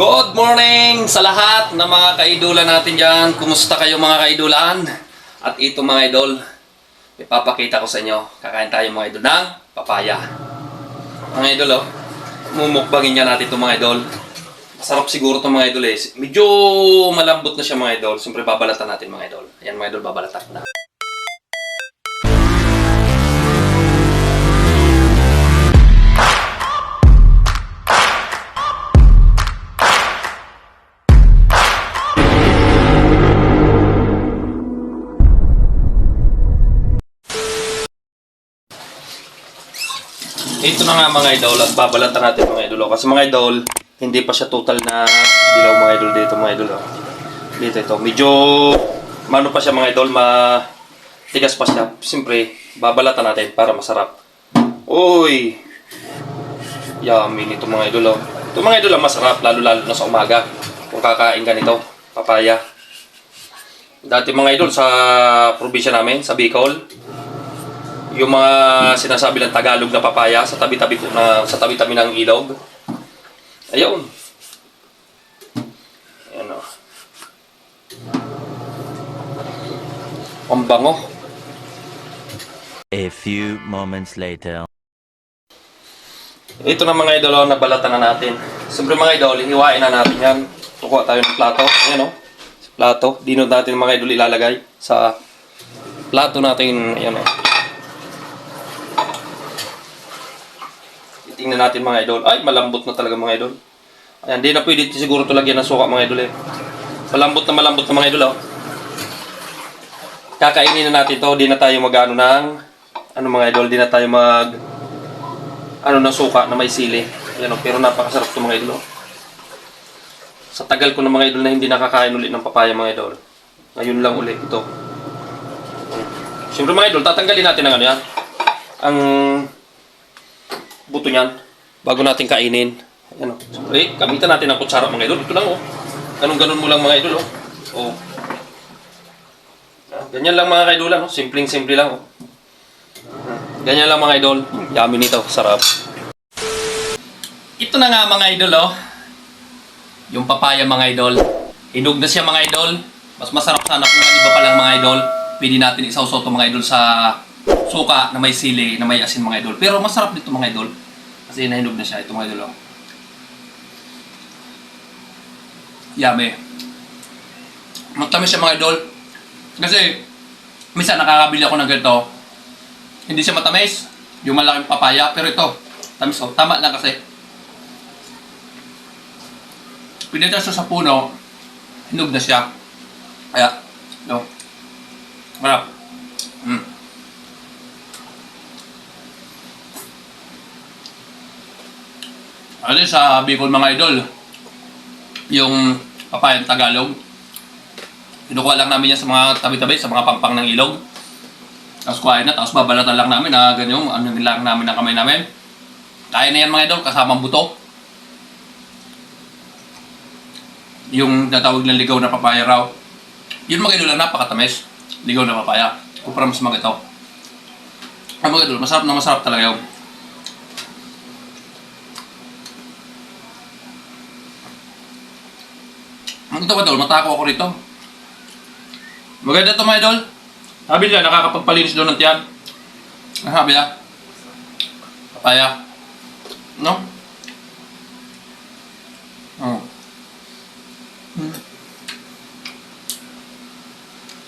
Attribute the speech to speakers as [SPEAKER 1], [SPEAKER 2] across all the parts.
[SPEAKER 1] Good morning sa lahat ng mga kaidolan natin dyan. Kumusta kayo mga kaidolan? At ito mga idol, ipapakita ko sa inyo. Kakain tayo mga idol ng papaya. Mga idol oh, mumukbangin niya natin itong mga idol. Masarap siguro itong mga idol eh. Medyo malambot na siya mga idol. Siyempre babalatan natin mga idol. Ayan mga idol, babalatan na. Ito na nga mga idol at babalatan natin mga idol. oh. Kasi mga idol, hindi pa siya total na dilaw mga idol dito mga idol. oh. Dito ito. Medyo mano pa siya mga idol, ma tigas pa siya. Siyempre, babalatan natin para masarap. Uy! Yummy nito mga idol. Oh. Ito mga idol ang masarap, lalo-lalo na sa umaga. Kung kakain ka nito, papaya. Dati mga idol sa probinsya namin, sa Bicol, yung mga sinasabi ng Tagalog na papaya sa tabi-tabi po na sa tabi-tabi ng ilog. Ayun. Ayan o. Ang bango.
[SPEAKER 2] A few moments later.
[SPEAKER 1] Ito na mga idol, oh, nabalatan na natin. Siyempre mga idol, hiwain na natin yan. Kukuha tayo ng plato. Ayan o. Plato. Dino natin mga idol ilalagay sa plato natin. Ayan o. Tingnan natin mga idol. Ay, malambot na talaga mga idol. Ayan, di na pwede siguro ito lagyan ng suka mga idol eh. Malambot na malambot na mga idol oh. Kakainin na natin to, di na tayo magano ng ano mga idol, di na tayo mag ano ng suka na may sili. Ayan oh, pero napakasarap to mga idol oh. Sa tagal ko na mga idol na hindi nakakain ulit ng papaya mga idol. Ngayon lang ulit ito. Siyempre mga idol, tatanggalin natin ang ano yan. Ang buto niyan bago natin kainin. Ayan o. Siyempre, gamitan natin ang kutsara mga idol. Ito lang o. Ganun-ganun mo lang mga idol o. O. Ah, Ganyan lang mga kaidolan o. Simpleng-simple lang o. Ganyan lang mga idol. Yummy nito. Sarap. Ito na nga mga idol o. Yung papaya mga idol. Hinog na siya mga idol. Mas masarap sana kung iba pa lang mga idol. Pwede natin isawsaw to mga idol sa suka na may sili, na may asin mga idol. Pero masarap dito mga idol. Kasi nahinog na siya. Ito mga idol. Oh. Yummy. Magtamis siya mga idol. Kasi, minsan nakakabili ako ng ganito. Hindi siya matamis. Yung malaking papaya. Pero ito, tamis oh. Tama lang kasi. Pinita siya sa puno. Hinog na siya. Kaya, no. Marap. Ano sa Bicol mga idol, yung papayang Tagalog, kinukuha lang namin yan sa mga tabi-tabi, sa mga pangpang ng ilog. Tapos kuhain na, tapos babalatan lang namin na ganyan, ano nilang namin ng kamay namin. Kaya na yan mga idol, kasamang buto. Yung natawag na ligaw na papaya raw. Yun mga idol, napakatamis. Ligaw na papaya. Kumpara mas mga ito. Ang mga idol, masarap na masarap talaga yun. Ang ito idol, matako ako rito. Maganda ito mga idol. Sabi nila, nakakapagpalinis doon ng tiyan. Ang sabi nila. Papaya. No? Oh. Hmm.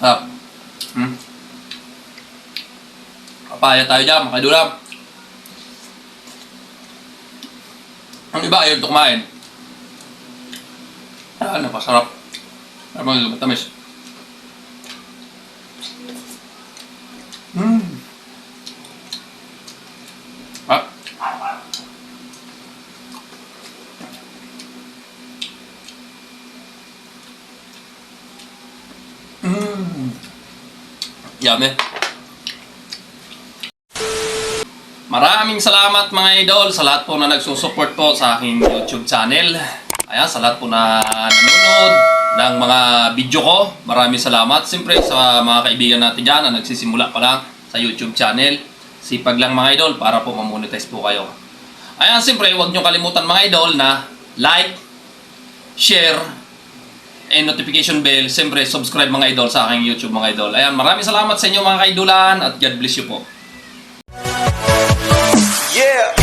[SPEAKER 1] Sarap. Hmm. Papaya tayo dyan, mga ah. Ang iba ayaw ito kumain. Ah, napasarap. Ano mga matamis. Mm. Ah. Mm. Yummy. Maraming salamat mga idol sa lahat po na nagsusupport po sa aking YouTube channel. Ayan, sa lahat po na nanonood ng mga video ko, maraming salamat. Siyempre sa mga kaibigan natin dyan na nagsisimula pa lang sa YouTube channel. Sipag lang mga idol para po mamonetize po kayo. Ayan, siyempre huwag nyo kalimutan mga idol na like, share, and notification bell. Siyempre, subscribe mga idol sa aking YouTube mga idol. Ayan, maraming salamat sa inyo mga kaidulan at God bless you po. Yeah!